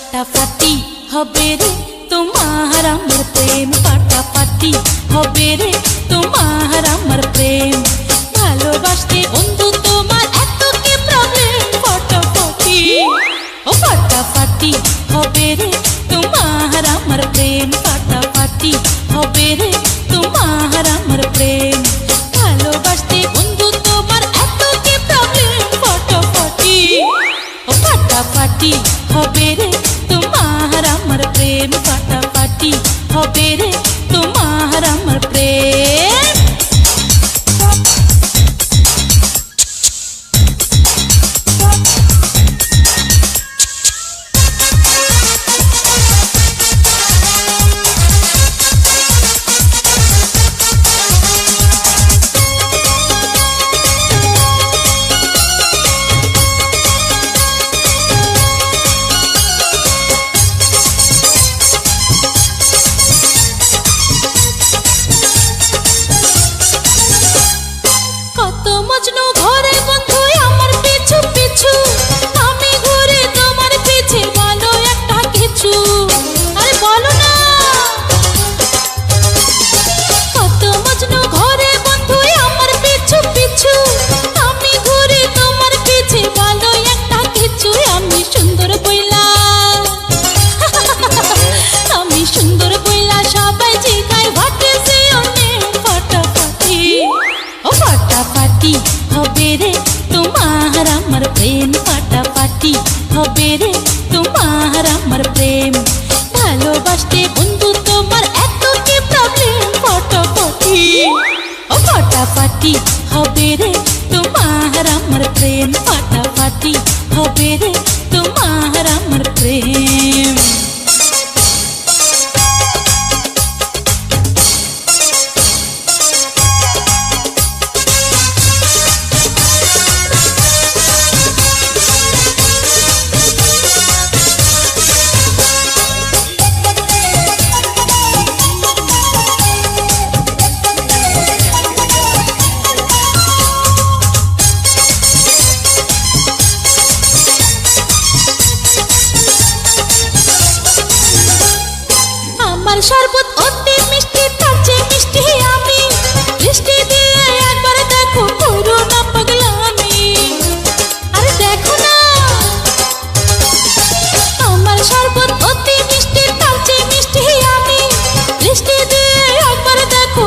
ফাটাফাটি হবে রে তোমার আমার প্রেম, ফাটাফাটি হবে রে তোমার আমার প্রেম। ভালোবাসতে বন্ধু তোমার এত কি প্রবলেম ফাটাফাটি, ও ফাটাফাটি হবে রে তোমার আমার প্রেম, ফাটাফাটি হবে রে তোমার আমার ফাটাফাটি হবে রে তোমার আমার প্রেম ফাটাফাটি হবে রে তোমার আমার প্রেম सोच लो ফটাফটি হবে রে তোমার আমার প্রেম ভালোবাসতে বন্ধু তোমার এত কি প্রবলেম ফটাফটি ও ফটাফটি হবে রে তোমার আমার প্রেম ফটাফটি হবে রে শরবত, অতি মিষ্টি তার চেয়ে মিষ্টি আমি। দিয়ে একবার দেখো পাগলামি দেখো না, আমার শরবত, অতি মিষ্টি তার চেয়ে মিষ্টি আমি। বৃষ্টি দিয়ে একবার দেখো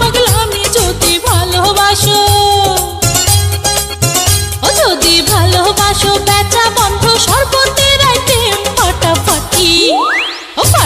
পাগলামি যদি ভালোবাসো, ও যদি ভালোবাসো, বেচা বন্ধ শরবতের ও